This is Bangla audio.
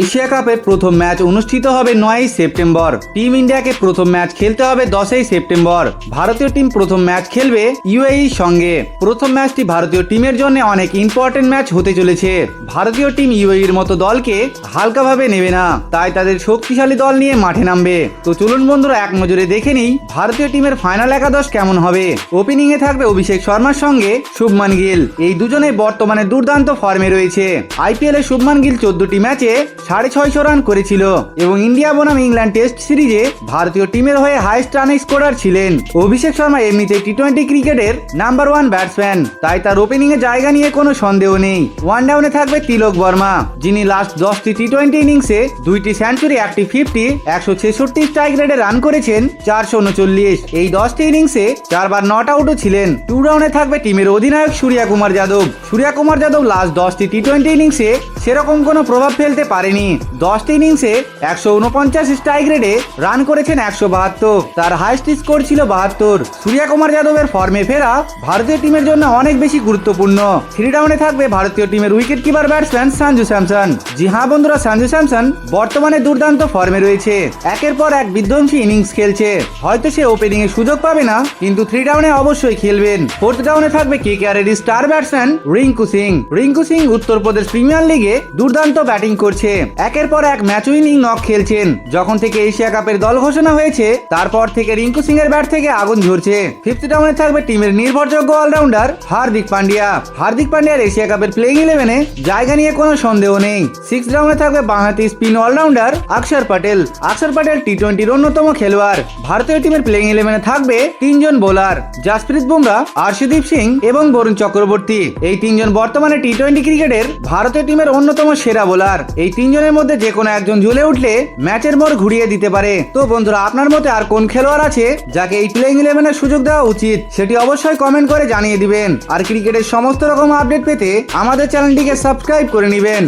এশিয়া কাপের প্রথম ম্যাচ অনুষ্ঠিত হবে নয়ই সেপ্টেম্বর। টিম ইন্ডিয়াকে প্রথম ম্যাচ খেলতে হবে দশই সেপ্টেম্বর। ভারতীয় টিম প্রথম ম্যাচ খেলবে ইউএই সঙ্গে। প্রথম ম্যাচটি ভারতীয় টিমের জন্য অনেক ইম্পর্টেন্ট ম্যাচ হতে চলেছে। ভারতীয় টিম ইউএইর মতো দলকে হালকাভাবে নেবে না। তাই তাদের শক্তিশালী দল নিয়ে মাঠে নামবে। তো চলুন বন্ধুরা, এক নজরে দেখে নিই ভারতীয় টিমের ফাইনাল একাদশ কেমন হবে? ওপেনিং এ থাকবে অভিষেক শর্মার সঙ্গে শুভমান গিল। এই দুজনে বর্তমানে দুর্দান্ত ফর্মে রয়েছে। আইপিএল এ শুভমান গিল চোদ্দটি ম্যাচে সাড়ে ছয়শো রান করেছিল এবং ইন্ডিয়া বনাম ইংল্যান্ড টেস্ট সিরিজে ভারতীয় টিমের হয়ে হাইস্ট রান স্কোরার ছিলেন। অভিষেক শর্মা এমনিতে টি টোয়েন্টি ক্রিকেটের নাম্বার ওয়ান ব্যাটসম্যান, তাই তার ওপেনিং এ জায়গা নিয়ে কোনো সন্দেহ নেই। ওয়ান ডাউনে থাকবে তিলক বর্মা, যিনি লাস্ট দশটি টি টোয়েন্টি ইনিংসে দুইটি সেঞ্চুরি একটি ফিফটি একশো ছেষট্টি স্ট্রাইক রেটে রান করেছেন চারশো উনচল্লিশ। এই দশটি ইনিংসে চারবার নট আউটও ছিলেন। টু ডাউনে থাকবে টিমের অধিনায়ক সূর্যা কুমার যাদব। সূর্যা কুমার যাদব লাস্ট দশটি টি টোয়েন্টি ইনিংসে সেরকম কোনো প্রভাব ফেলতে পারেনি। দশটি ইনিংসে একশো উনপঞ্চাশ স্ট্রাইক রেটে রান করেছেন একশো বাহাত্তর। তার হাইস্ট স্কোর ছিল বাহাত্তর। সূর্যা কুমার যাদবের ফর্মে ফেরা ভারতীয় টিমের জন্য অনেক বেশি গুরুত্বপূর্ণ। থ্রি ডাউনে থাকবে ভারতীয় টিমের wicket keeper batsman Sanju Samson. জি হ্যাঁ বন্ধুরা, সঞ্জু স্যামসন বর্তমানে দুর্দান্ত ফর্মে রয়েছে। একের পর এক বিধ্বংসী ইনিংস খেলছে। হয়তো সে ওপেনিং এর সুযোগ পাবে না, কিন্তু থ্রি ডাউনে অবশ্যই খেলবেন। ফোর্থ ডাউনে থাকবে কে কে star batsman Rinku Singh. Rinku Singh Uttar Pradesh premier লিগে দুর্দান্ত ব্যাটিং করছে। একের পর এক ম্যাচ উইনিং নক খেলছেন। যখন থেকে এশিয়া কাপের দল ঘোষণা হয়েছে, তারপর থেকে রিঙ্কু সিং এর ব্যাট থেকে আগুন ঝরছে। ফিফথ ডাউনে থাকবে টিমের নির্ভরযোগ্য অলরাউন্ডার হার্দিক পান্ডিয়া। হার্দিক পান্ডিয়ার এশিয়া কাপের প্লেইং ইলেভেনে জায়গা নিয়ে কোনো সন্দেহ নেই। সিক্স ডাউনে থাকবে বাঁহাতি স্পিন অলরাউন্ডার অক্ষর প্যাটেল অক্ষর প্যাটেল টি টোয়েন্টির অন্যতম খেলোয়াড়। ভারতীয় টিমের প্লেইং ইলেভেনে থাকবে তিনজন বোলার জাসপ্রীত বুমরা, আর্শদীপ সিং এবং বরুণ চক্রবর্তী। এই তিনজন বর্তমানে টি টোয়েন্টি ক্রিকেটের ভারতীয় টিমের অন্যতম সেরা বোলার এই তিনজনের মধ্যে যে কোনো একজন ঝুলে উঠলে ম্যাচের মোড় ঘুরিয়ে দিতে পারে। তো বন্ধুরা, আপনার মতে আর কোন খেলোয়াড় আছে যাকে এই প্লেইং ইলেভেনের সুযোগ দেওয়া উচিত? সেটি অবশ্যই কমেন্ট করে জানিয়ে দিবেন। আর ক্রিকেটের সমস্ত রকম আপডেট পেতে আমাদের চ্যানেলটিকে সাবস্ক্রাইব করে নেবেন।